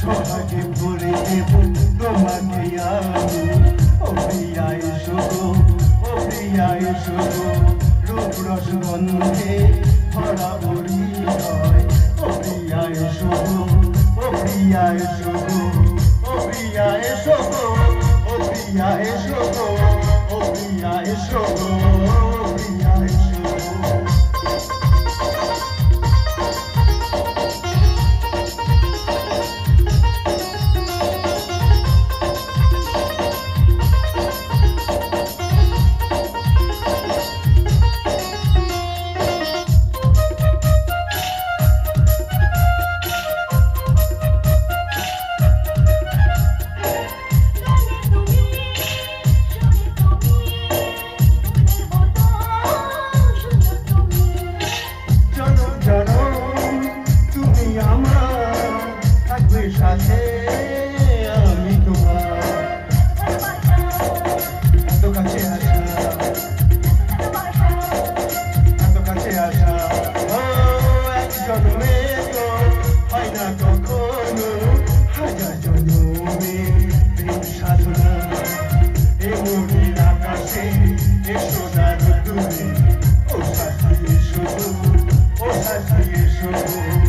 তোমাকে ভরে দেব তোমাকে আমি। ও এসো গো গো রূপ রসগন্ধে ভরা পরিচয় ও প্রিয়া এসো গো ও প্রিয়া এসো গো ও প্রিয়া এসো গো ও প্রিয়া এসো গো ও প্রিয়া এসো সাথে আমি তোমার এত কাছে আসা। এত কাছে আসা। জন্মে তো হয় না কখনো, হাজার জন্মে সাধনা। আকাশে এ সোনার দূরে ও এসো ও এসো